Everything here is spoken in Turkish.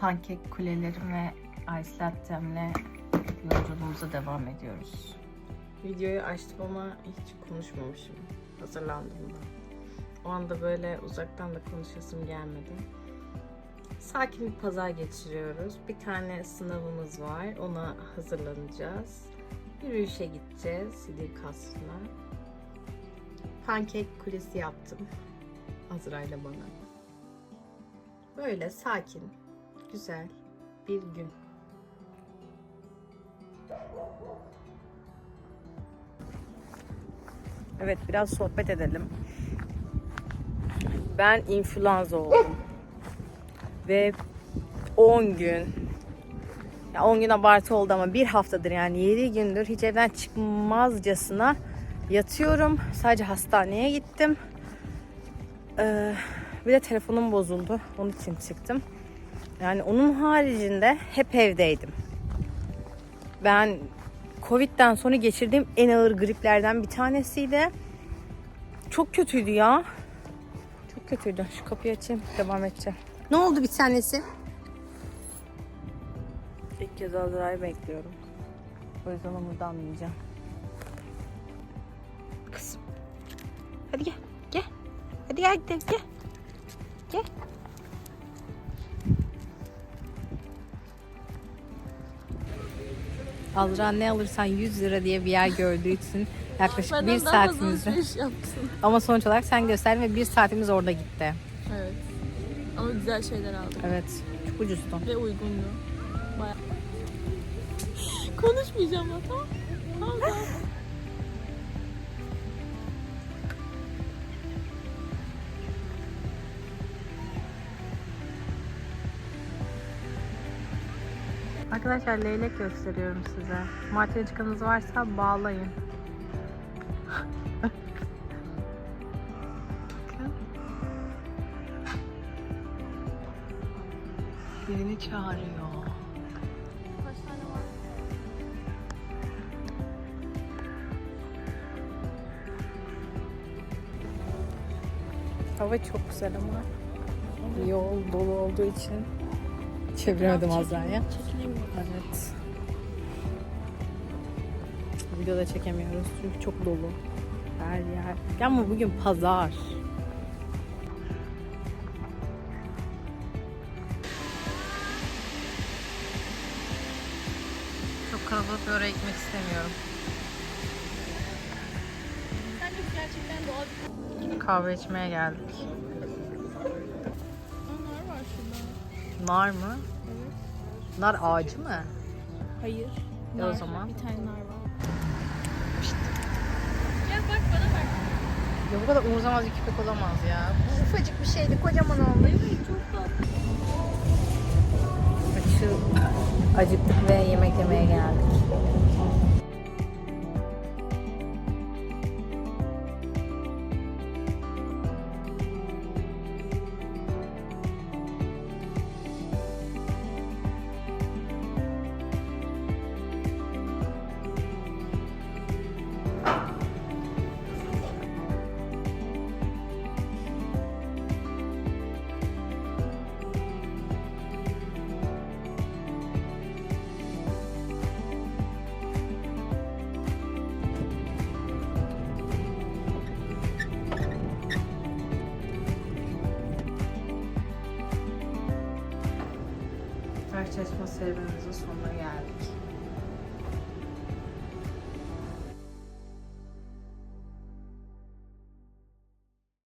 pankek kulelerim ve ice latte'mle yolculuğumuza devam ediyoruz. Videoyu açtım ama hiç konuşmamışım. Hazırlandım. O anda böyle uzaktan da konuşasım gelmedi. Sakin bir pazar geçiriyoruz. Bir tane sınavımız var. Ona hazırlanacağız. Yürüyüşe gideceğiz. Sidir kasrına. Pankek kulesi yaptım. Azra'yla bana. Böyle sakin, güzel bir gün. Evet biraz sohbet edelim. Ben influenza oldum. Ve 10 gün ya 10 gün abartı oldu ama bir haftadır yani 7 gündür hiç evden çıkmazcasına yatıyorum. Sadece hastaneye gittim. Ee, bir de telefonum bozuldu. Onun için çıktım. Yani onun haricinde hep evdeydim. Ben Covid'den sonra geçirdiğim en ağır griplerden bir tanesiydi. Çok kötüydü ya. Çok kötüydü. Şu kapıyı açayım. Devam edeceğim. Ne oldu bir tanesi? İlk kez Azra'yı bekliyorum. O yüzden onu da anlayacağım. Kızım. Hadi gel. Gel. Hadi gel gidelim. Gel. Gel. Azra ne alırsan 100 lira diye bir yer gördüğü için yaklaşık bir daha fazla saatimizi. alışveriş yaptın. Ama sonuç olarak sen gösterdin ve bir saatimiz orada gitti. Evet. Ama güzel şeyler aldım. Evet. Çok ucuzdu. Ve uygundu. Baya. Konuşmayacağım ya tamam. Tamam tamam. Arkadaşlar leylek gösteriyorum size. Martıya çıkanınız varsa bağlayın. Birini çağırıyor. Hava çok güzel ama yol dolu olduğu için çeviremedim Azra'ya. Evet. Videoda çekemiyoruz çünkü çok dolu. Her yer. Ama bugün pazar. Çok kalabalık bir oraya gitmek istemiyorum. Kahve içmeye geldik. Nar mı? Evet. Nar ağacı mı? Hayır. E o Nar. zaman? Bir tane nar var. Gel bak bana bak. Ya bu kadar umurzamaz bir köpek olamaz ya. Bu ufacık bir şeydi kocaman oldu. Çok tatlı. Şu acıktık ve yemek yemeye geldik. ihtiyaç konservemizi sona geldik.